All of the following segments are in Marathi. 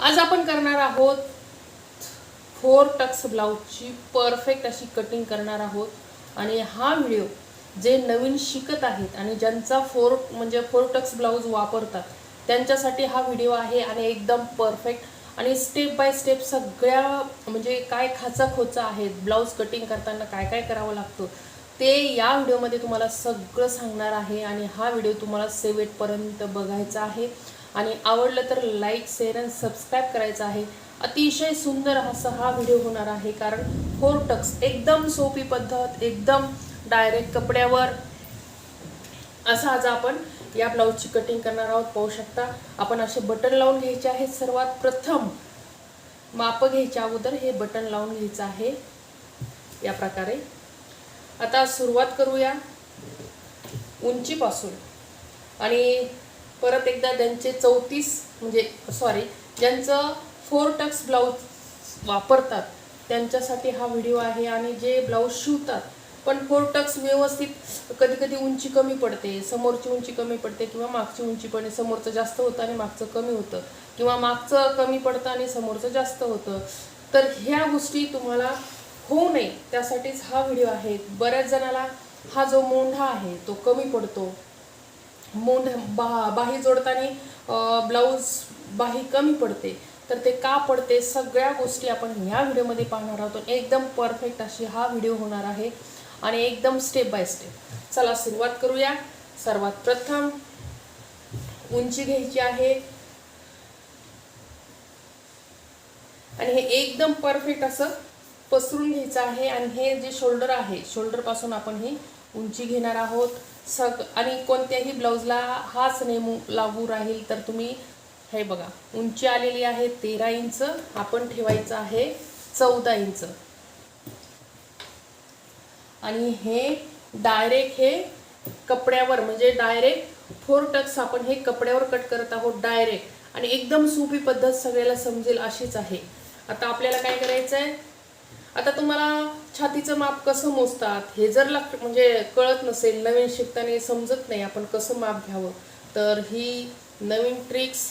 आज आपण करणार आहोत फोर टक्स ब्लाऊजची परफेक्ट अशी कटिंग करणार आहोत. आणि हा व्हिडिओ जे नवीन शिकत आहेत आणि ज्यांचा फोर म्हणजे फोर टक्स ब्लाऊज वापरतात त्यांच्यासाठी हा व्हिडिओ आहे आणि एकदम परफेक्ट आणि स्टेप बाय स्टेप सगळ्या म्हणजे काय खाचा खोचा आहेत ब्लाऊज कटिंग करताना काय काय करावं लागतं ते या व्हिडिओमध्ये तुम्हाला सगळं सांगणार आहे. आणि हा व्हिडिओ तुम्हाला सेवेटपर्यंत बघायचा आहे. आणि आवडलं तर लाईक शेअर अँड सबस्क्राईब करायचं आहे. अतिशय सुंदर असा हा व्हिडिओ होणार आहे कारण फोर टक्स एकदम सोपी पद्धत एकदम डायरेक्ट कपड्यावर. असं आज आपण या ब्लाऊजची कटिंग करणार आहोत पाहू शकता. आपण असे बटन लावून घ्यायचे आहेत सर्वात प्रथम माप घ्यायच्या अगोदर हे बटन लावून घ्यायचं आहे. या प्रकारे. आता सुरुवात करूया उंचीपासून. आणि परत एकदा त्यांचे चौतीस म्हणजे सॉरी ज्यांचं फोर टक्स ब्लाऊज वापरतात त्यांच्यासाठी हा व्हिडिओ आहे आणि जे ब्लाऊज शिवतात. पण फोर टक्स व्यवस्थित कधी कधी उंची कमी पडते समोरची उंची कमी पडते किंवा मागची उंची पडते समोरचं जास्त होतं आणि मागचं कमी होतं. किंवा मागचं कमी पडतं आणि समोरचं जास्त होतं. तर ह्या गोष्टी तुम्हाला होऊ नये. त्यासाठीच हा व्हिडिओ आहे. बऱ्याच जणाला हा जो मोंढा आहे तो कमी पडतो. मोंढ बा बाही जोडताना ब्लाऊज बाही कमी पडते. तर ते का पडते? सगळ्या गोष्टी आपण ह्या व्हिडिओमध्ये पाहणार आहोत. एकदम परफेक्ट अशी हा व्हिडिओ होणार आहे. आणि एकदम स्टेप बाय स्टेप चला सुरुवात करूया. सर्वात प्रथम उंची घ्यायची आहे. आणि हे एकदम परफेक्ट असं पसरून घ्यायचं आहे. आणि हे जे शोल्डर आहे शोल्डरपासून आपण ही उंची घेणार आहोत. सग आणि कोणत्याही ब्लाऊजला हाच नेमू लागू राहील तर तुम्ही हे बघा उंची आलेली आहे तेरा इंच आपण ठेवायचं आहे चौदा इंच. आणि हे डायरेक्ट हे कपड्यावर म्हणजे डायरेक्ट फोर टक्स आपण हे कपड्यावर कट करत आहोत डायरेक्ट. आणि एकदम सोपी पद्धत सगळ्याला समजेल अशीच आहे. आता आपल्याला काय करायचं आहे आता तुम्हाला छातीचं माप कसं मोजतात? हे जर लक्ष म्हणजे कळत नसेल नवीन शिकताना समजत नाही आपण कसं माप घ्यावं? तर ही नवीन ट्रिक्स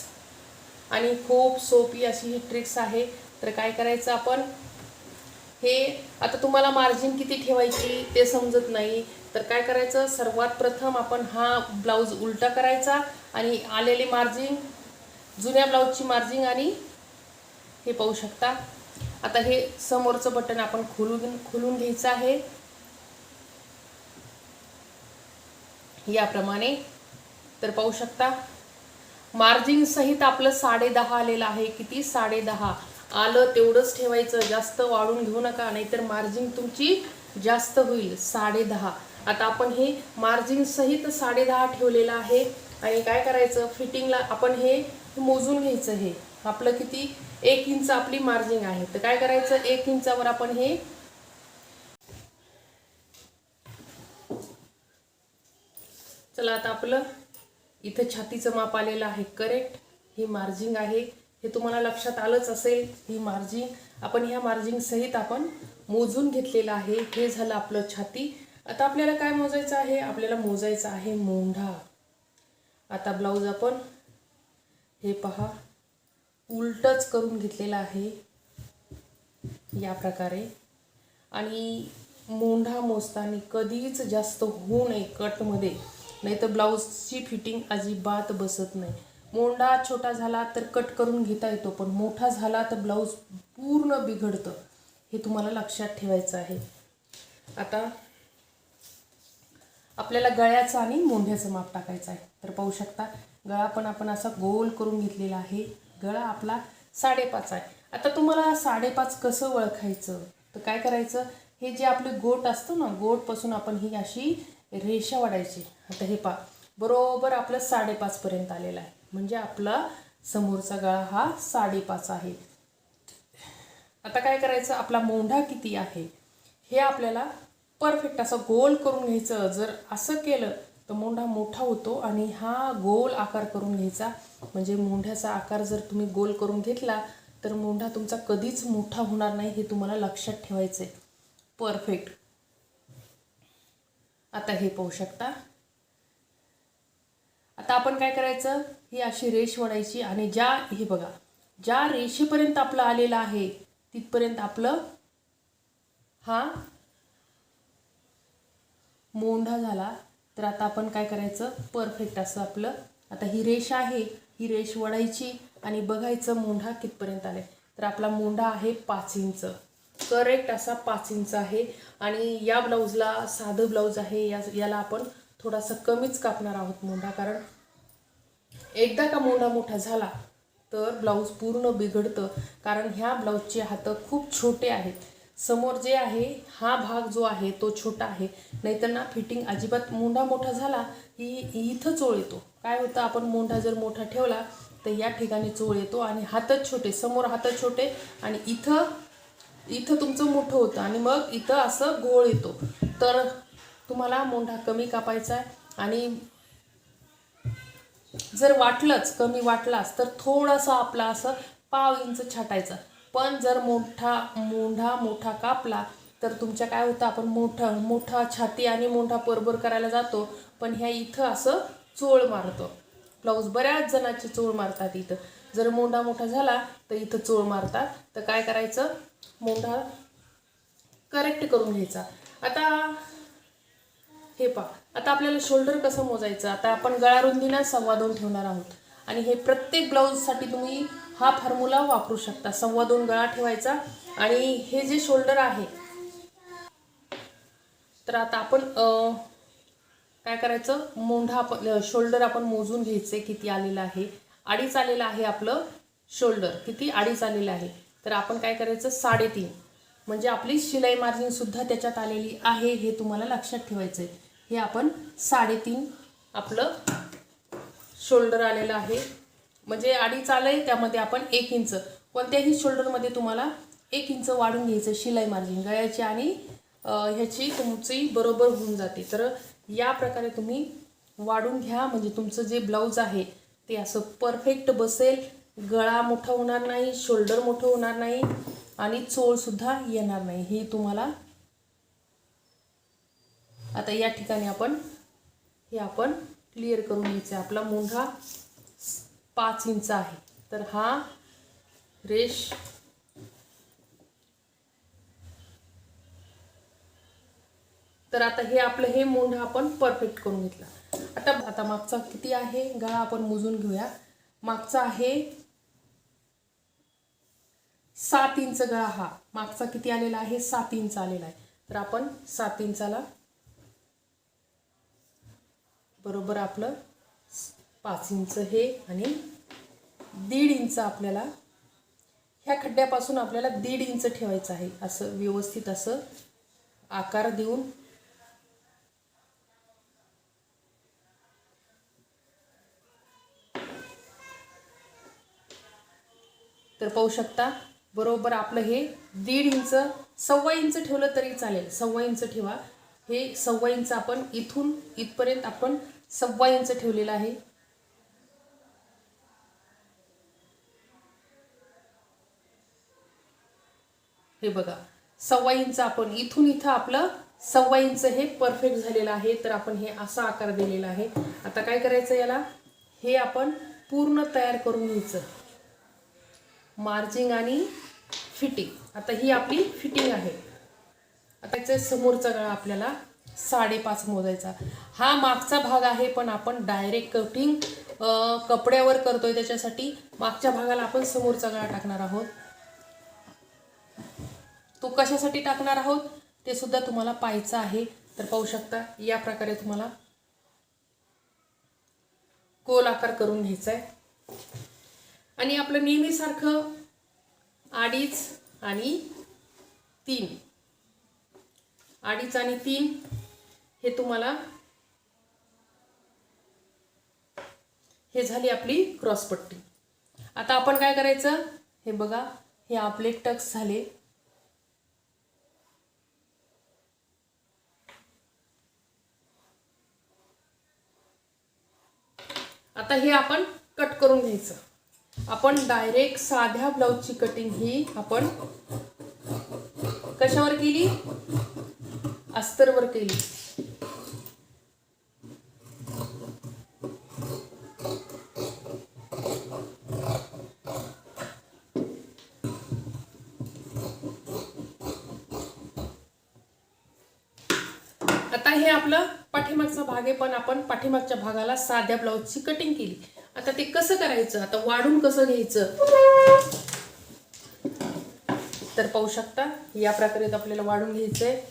आणि खूप सोपी अशी ही ट्रिक्स आहे. तर काय करायचं आपण? हे आता तुम्हाला मार्जिन किती ठेवायची ते समजत नाही. तर काय करायचं? सर्वात प्रथम आपण हा ब्लाऊज उलटा करायचा आणि आलेले मार्जिन जुन्या ब्लाऊजची मार्जिन आणि हे पाहू शकता. आता हे समोरचं बटन आपण खोलून खोलून घ्यायचं आहे. याप्रमाणे. तर पाहू शकता मार्जिन सहित आपलं साडे दहा आलेलं आहे. किती? साडे दहा. आलं तेवढंच ठेवायचं. जास्त वाढून घेऊ नका. नाहीतर मार्जिन तुमची जास्त होईल. साडे दहा. आता आपण हे मार्जिन सहित साडे दहा ठेवलेलं आहे. आणि काय करायचं? फिटिंगला आपण हे मोजून घ्यायचं हे आपलं किती? एक इंच आपली मार्जिन आहे. तर काय करायचं? एक इंचावर आपण हे चला आता आपलं इथं छातीचं माप आलेलं आहे. करेक्ट ही मार्जिंग आहे. हे तुम्हाला लक्षात आलंच असेल ही मार्जिंग आपण ह्या मार्जिंग सहित आपण मोजून घेतलेलं आहे. हे झालं आपलं छाती. आता आपल्याला काय मोजायचं आहे? आपल्याला मोजायचं आहे मोंढा. आता ब्लाऊज आपण हे पहा. उलटच करून घेतलेला आहे या प्रकारे. आणि मोंढा मोजताना कधीच जास्त होऊ नये कटमध्ये नाही तर ब्लाऊजची फिटिंग अजिबात बसत नाही. मोंढा छोटा झाला तर कट करून घेता येतो पण मोठा झाला तर ब्लाऊज पूर्ण बिघडतं हे तुम्हाला लक्षात ठेवायचं आहे. आता आपल्याला गळ्याचं आणि मोंढ्याचं माप टाकायचं आहे. तर पाहू शकता गळा पण आपण असा गोल करून घेतलेला आहे. गळा आपला साडेपाच आहे. आता तुम्हाला साडेपाच कसं ओळखायचं? तर काय करायचं? हे जे आपले गोट असतं ना गोटपासून आपण ही अशी रेषा वाढायची. आता हे पा बरोबर आपलं साडेपाचपर्यंत आलेलं आहे. म्हणजे आपला समोरचा गळा हा साडेपाच आहे. आता काय करायचं? आपला मोंढा किती आहे? हे आपल्याला परफेक्ट असं गोल करून घ्यायचं. जर असं केलं तर मोंढा मोठा होतो आणि हा गोल आकार करून घ्यायचा. म्हणजे मोंढ्याचा आकार जर तुम्ही गोल करून घेतला तर मोंढा तुमचा कधीच मोठा होणार नाही हे तुम्हाला लक्षात ठेवायचं आहे परफेक्ट आता हे पाहू शकता. आता आपण काय करायचं? ही अशी रेष वडायची आणि ज्या हे बघा ज्या रेषेपर्यंत आपलं आलेलं आहे तिथपर्यंत आपलं हा मोंढा झाला. तर आता आपण काय करायचं? परफेक्ट असं आपलं. आता ही रेष आहे. ही रेष वळायची आणि बघायचं मोंढा कितपर्यंत आले तर आपला मोंढा आहे पाच इंच. करेक्ट असा पाच इंच आहे. आणि या ब्लाऊजला साधं ब्लाऊज आहे. या याला आपण थोडासा कमीच कापणार आहोत मोंढा. कारण एकदा का मोंढा मोठा झाला तर ब्लाऊज पूर्ण बिघडतं. कारण ह्या ब्लाऊजचे हात खूप छोटे आहेत. समोर जे आहे हा भाग जो आहे तो छोटा आहे. नाहीतर ना फिटिंग अजिबात मोंढा मोठा झाला की इथं चोळ येतो. काय होतं आपण मोंढा जर मोठा ठेवला तर या ठिकाणी चोळ येतो आणि हातच छोटे समोर हातच छोटे आणि इथं इथं तुमचं मोठं होतं आणि मग इथं असं गोळ येतो. तर तुम्हाला मोंढा कमी कापायचा आहे आणि जर वाटलंच कमी वाटलाच तर थोडासा आपला असं पाव इंच छाटायचा. पण जर मोठा मोंढा मोठा कापला तर तुमच्या काय होतं आपण मोठं मोठा छाती आणि मोठा परबर करायला जातो पण ह्या इथं असं चोळ मारतो. ब्लाऊज बऱ्याच जणांचे चोळ मारतात इथं. जर मोंढा मोठा झाला तर इथं चोळ मारतात. तर काय करायचं? मोंढा करेक्ट करून घ्यायचा. आता हे पहा. आता आपल्याला शोल्डर कसं मोजायचं? आता आपण गळा रुंदीनं सव्वा दोन ठेवणार आहोत. आणि हे प्रत्येक ब्लाऊजसाठी तुम्ही हा फॉर्म्युला वापरू शकता. सव्वा दोन गळा ठेवायचा आणि हे जे शोल्डर आहे तर आता आपण काय करायचं? मोंढा आपण शोल्डर आपण मोजून घ्यायचे किती आलेलं आहे. अडीच आलेलं आहे आपलं शोल्डर किती? अडीच आलेलं आहे. तर आपण काय करायचं? साडेतीन. म्हणजे आपली शिलाई मार्जिनसुद्धा त्याच्यात आलेली आहे हे तुम्हाला लक्षात ठेवायचं आहे हे आपण साडेतीन आपलं शोल्डर आलेलं आहे. म्हणजे अडीच आहे त्यामध्ये आपण एक इंच. कोणत्याही शोल्डरमध्ये तुम्हाला एक इंच वाढून घ्यायचं शिलाई मार्जिन गळ्याची आणि ह्याची तुमची बरोबर होऊन जाते. तर या प्रकारे तुम्ही वाढून घ्या. म्हणजे तुमचं जे ब्लाऊज आहे ते असं परफेक्ट बसेल. गळा मोठा होणार नाही शोल्डर मोठं होणार नाही आणि चोळसुद्धा येणार नाही. हे तुम्हाला आता या ठिकाणी आपण हे आपण क्लिअर करून घ्यायचं आहे. आपला मोंढा पाच इंच आहे. तर हा रेश तर आता हे आपलं हे मोंढा आपण परफेक्ट करून घेतला. आता आता मागचा किती आहे? गळा आपण मोजून घेऊया. मागचा आहे सात इंच गळा हा. मागचा किती आलेला आहे? सात इंच आलेला आहे. तर आपण सात इंचाला बरोबर आपलं पाच इंच हे आणि दीड इंच आपल्याला ह्या खड्ड्यापासून आपल्याला दीड इंच ठेवायचं आहे. असं व्यवस्थित असं आकार देऊन तर पाहू शकता बरोबर आपलं हे दीड इंच सव्वा इंच ठेवलं तरी चालेल. सव्वा इंच ठेवा. हे सव्वा इंच आपण इथून इथपर्यंत आपण सव्वा इंच ठेवलेलं आहे. हे बघा सव्वा इंच आपण इथून इथं आपलं सव्वा इंच हे परफेक्ट झालेलं आहे. तर आपण हे असा आकार दिलेला आहे. आता काय करायचं याला? हे आपण पूर्ण तयार करून घ्यायचं. मार्जिंग आणि फिटिंग. आता ही आपली फिटिंग आहे. आता याचा समोरचा गळा आपल्याला साडेपाच मोजायचा. हा मागचा भाग आहे पण आपण डायरेक्ट कटिंग कपड्यावर करतोय त्याच्यासाठी मागच्या भागाला आपण समोरचा गळा टाकणार आहोत. तो कशासाठी टाकणार आहोत? ते सुद्धा तुम्हाला पाहायचं आहे. तर पाहू शकता या प्रकारे तुम्हाला गोल आकार करून घ्यायचा आहे आणि आपलं नेहमीसारखं अडीच आणि तीन. अडीच आणि तीन हे तुम्हाला हे झाली आपली क्रॉसपट्टी आता आपण काय करायचं? हे बघा हे आपले टक्स झाले. आता हे आपण कट करून घ्यायचं. आपण डायरेक्ट साध्या ब्लाऊजची कटिंग ही आपण कशावर केली? अस्तरवर केली. आता हे आपलं पाठीमागचा भाग आहे पण आपण पाठीमागच्या भागाला साध्या ब्लाऊजची कटिंग केली. आता ते कसं करायचं? आता वाढून कसं घ्यायचं? तर पाहू शकता या प्रकारे आपल्याला वाढून घ्यायचंय.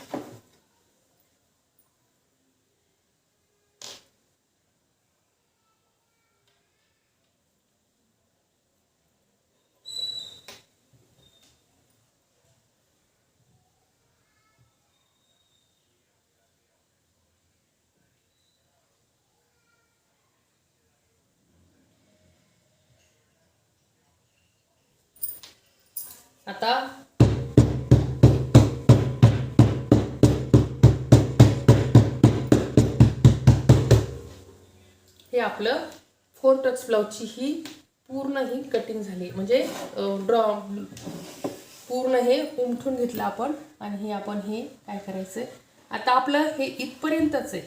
आता. हे आपलं फोर टक्स ब्लाऊजची ही पूर्ण ही कटिंग झाली. म्हणजे ड्रॉ पूर्ण हे उमठून घेतलं आपण आणि हे आपण हे काय करायचं आता आपलं हे इथपर्यंतच आहे.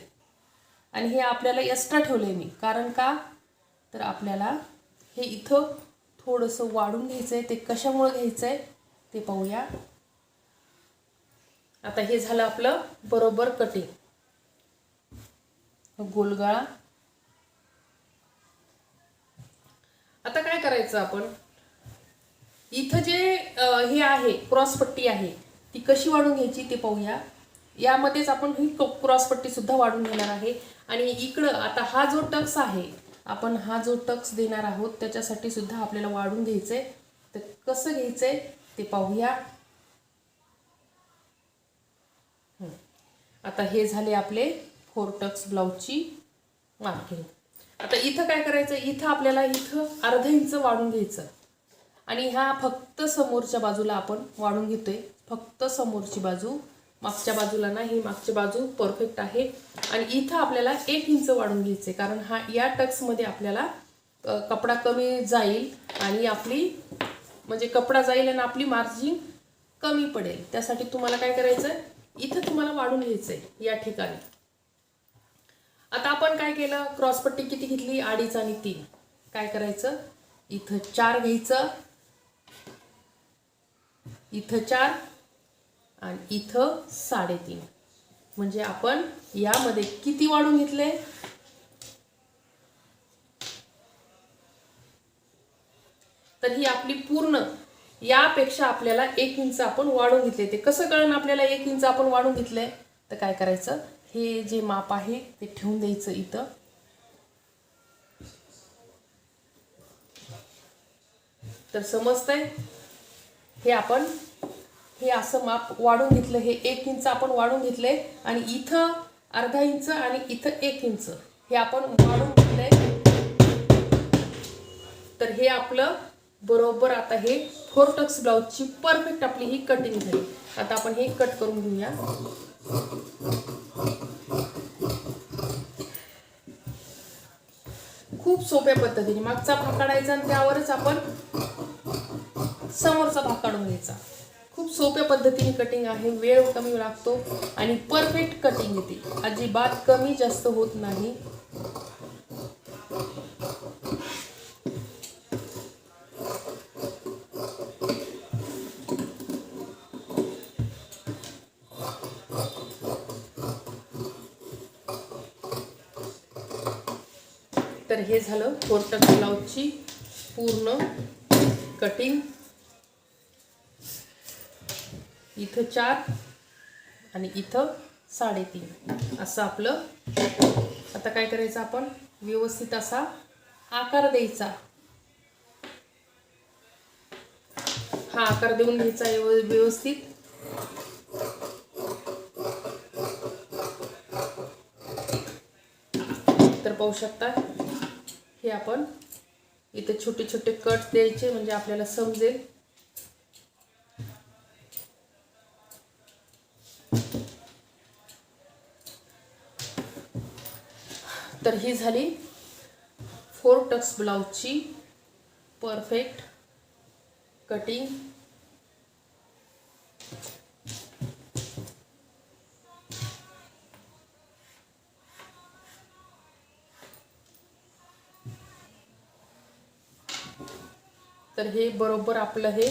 आणि हे आपल्याला एक्स्ट्रा ठेवलं आहे मी. कारण का? तर आपल्याला हे इथं थोडंसं वाढून घ्यायचं आहे ते कशामुळं घ्यायचं आहे ते पाहूया. आता हे झालं आपलं बरोबर कटिंग गोलगळा. आता काय करायचं आपण? इथं जे हे आहे क्रॉसपट्टी आहे ती कशी वाढून घ्यायची ते पाहूया. यामध्येच आपण ही क्रॉसपट्टी सुद्धा वाढून घेणार आहे. आणि इकडं आता हा जो टक्स आहे आपण हा जो टक्स देणार आहोत त्याच्यासाठी सुद्धा आपल्याला वाढून घ्यायचं. आहे तर कसं घ्यायचं आहे ते पाहूया. आता हे झाले आपले फोर टक्स ब्लाऊजची मार्किंग. आता इथं काय करायचं? इथं आपल्याला इथं अर्धा इंच वाढून घ्यायचं. आणि ह्या फक्त समोरच्या बाजूला आपण वाढून घेतोय. फक्त समोरची बाजू मागच्या बाजूला ना ही मागची बाजू परफेक्ट आहे. आणि इथं आपल्याला एक इंच वाढून घ्यायचे कारण हा या टक्समध्ये आपल्याला कपडा कमी जाईल आणि आपली म्हणजे कपडा जाईल आणि आपली मार्जिन कमी पडेल. त्यासाठी तुम्हाला काय करायचं इथं तुम्हाला वाढून घ्यायचं आहे या ठिकाणी. आता आपण काय केलं? क्रॉसपट्टी किती घेतली? अडीच आणि तीन. काय करायचं? इथं चार घ्यायचं. इथं चार आणि इथं साडेतीन. म्हणजे आपण यामध्ये किती वाढून घेतले? तर ही आपली पूर्ण यापेक्षा आपल्याला एक इंच आपण वाढून घेतले. ते कसं कळण आपल्याला एक इंच आपण वाढून घेतलंय तर काय करायचं? हे जे माप आहे ते ठेवून द्यायचं इथं. तर समजतंय? हे आपण हे असं माप वाढून घेतलं हे एक इंच आपण वाढून घेतलंय आणि इथं अर्धा इंच आणि इथं एक इंच हे आपण वाढून घेतलंय. तर हे आपलं बरोबर आता हे फोर टक्स ब्लाऊजची परफेक्ट आपली ही कटिंग झाली. आता आपण हे कट करून घेऊया. खूप सोप्या पद्धतीने मागचा भाग काढायचा आणि त्यावरच आपण समोरचा भाग काढून घ्यायचा. खूप सोप्या पद्धतीने कटिंग आहे. वेळ कमी लागतो आणि परफेक्ट कटिंग येते. अजिबात कमी जास्त होत नाही. तर हे झालं फोर टक ब्लाऊजची पूर्ण कटिंग इथं चार आणि इथं साडेतीन. असं आपलं आता काय करायचं आपण? व्यवस्थित असा आकार द्यायचा. हा आकार देऊन घ्यायचा व्यव- व्यवस्थित. तर पाहू शकता हे आपण इथे छोटे छोटे कट द्यायचे म्हणजे आपल्याला समजेल. तर ही झाली फोर टक्स ब्लाऊजची परफेक्ट कटिंग. तर हे बरोबर आपलं हे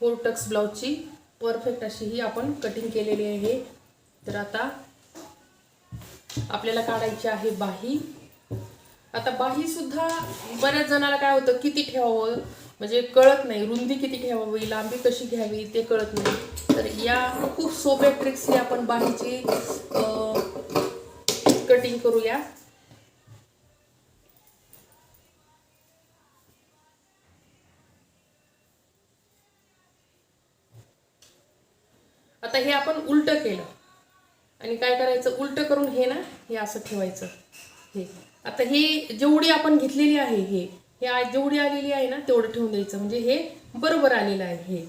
फोर टक्स ब्लाऊजची परफेक्ट अशी ही आपण कटिंग केलेली आहे. तर आता आपल्याला काढायची आहे बाही. आता बाही सुद्धा बऱ्याच जणाला काय होतं किती ठेवावं? म्हणजे कळत नाही रुंदी किती ठेवावी लांबी कशी घ्यावी ते कळत नाही. तर या खूप सोप्या ट्रिक्स आपण बाहीची कटिंग करूया. आता हे आपण उलट केलं. आणि काय करायचं? उलटं करून हे ना हे असं ठेवायचं. हे. आता हे जेवढी आपण घेतलेली आहे हे हे आ- जेवढी आलेली आहे ना तेवढं ठेवून द्यायचं. म्हणजे हे बरोबर आलेलं आहे हे.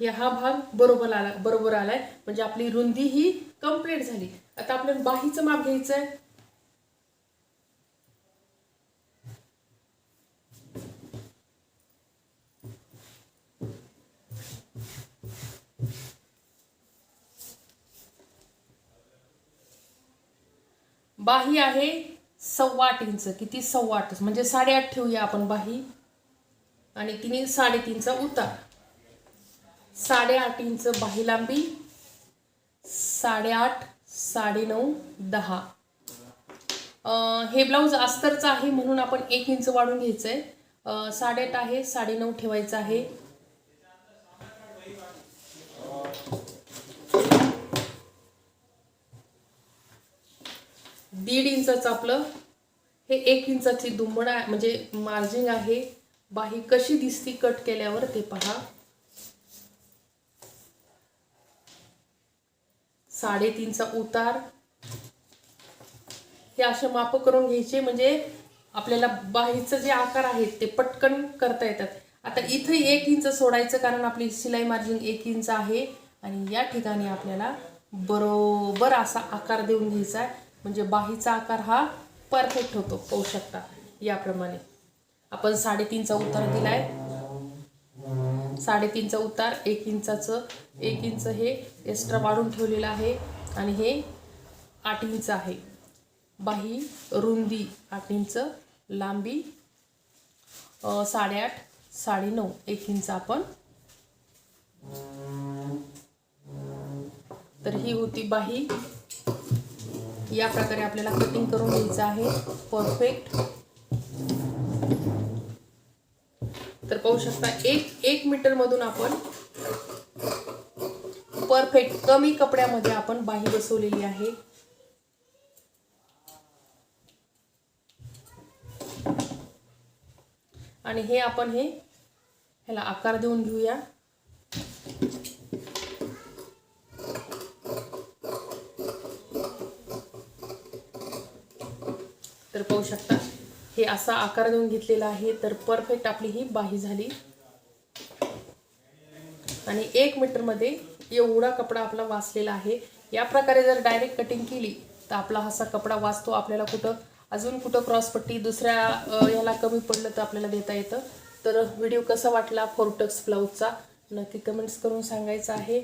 हे हा भाग बरोबर आला बरोबर आलाय. म्हणजे आपली रुंदी ही कंप्लीट झाली. आता आपल्याला बाहीचं माप घ्यायचं आहे बाही आहे सव्वा आठ इंच किती सव्वा आठ म्हणजे साडेआठ ठेवूया आपण बाही. आणि तिने साडेतीनचा उतार. साडेआठ इंच बाही लांबी. साडेआठ साडेनऊ दहा. हे ब्लाऊज अस्तरचं आहे म्हणून आपण एक इंच वाढून घ्यायचं आहे साडेआठ आहे साडेनऊ ठेवायचं आहे. दीड इंचाचं आपलं हे एक इंचाची दुमडा म्हणजे मार्जिंग आहे. बाही कशी दिसती कट केल्यावर ते पहा. साडेतीनचा उतार. हे असे माप करून घ्यायचे म्हणजे आपल्याला बाहीचं जे आकार आहेत ते पटकन करता येतात. आता इथं एक इंच सोडायचं कारण आपली सिलाई मार्जिन एक इंच आहे. आणि या ठिकाणी आपल्याला बरोबर असा आकार देऊन घ्यायचा आहे. म्हणजे बाहीचा आकार हा परफेक्ट होतो पाहू शकता. याप्रमाणे. आपण साडेतीनचा उतार दिलाय. साडेतीनचा उतार एक इंचाचं एक इंच हे एक्स्ट्रा वाढून ठेवलेलं आहे आणि हे आठ इंच आहे. बाही रुंदी आठ इंच लांबी साडेआठ साडेआठ साडेनऊ एक इंच आपण. तर ही होती बाही. या प्रकारे आपल्याला कटिंग करून घ्यायचं आहे. परफेक्ट तर पाहू शकता एक एक मीटर मधून आपण परफेक्ट कमी कपड्यामध्ये आपण बाही बसवलेली आहे. आणि हे आपण हे ह्याला आकार देऊन घेऊया. तर पाहू शकता. हे असा आकार देऊन घेतलेला आहे तर परफेक्ट आपली ही बाही झाली. आणि एक मीटरमध्ये एवढा कपडा आपला वाचलेला आहे. या प्रकारे जर डायरेक्ट कटिंग केली तर आपला असा कपडा वाचतो आपल्याला कुठं. अजून कुठं क्रॉसपट्टी दुसऱ्या याला कमी पडलं तर आपल्याला देता येतं. तर व्हिडिओ कसा वाटला? फोर्टक्स ब्लाऊजचा नक्की कमेंट्स करून सांगायचं आहे.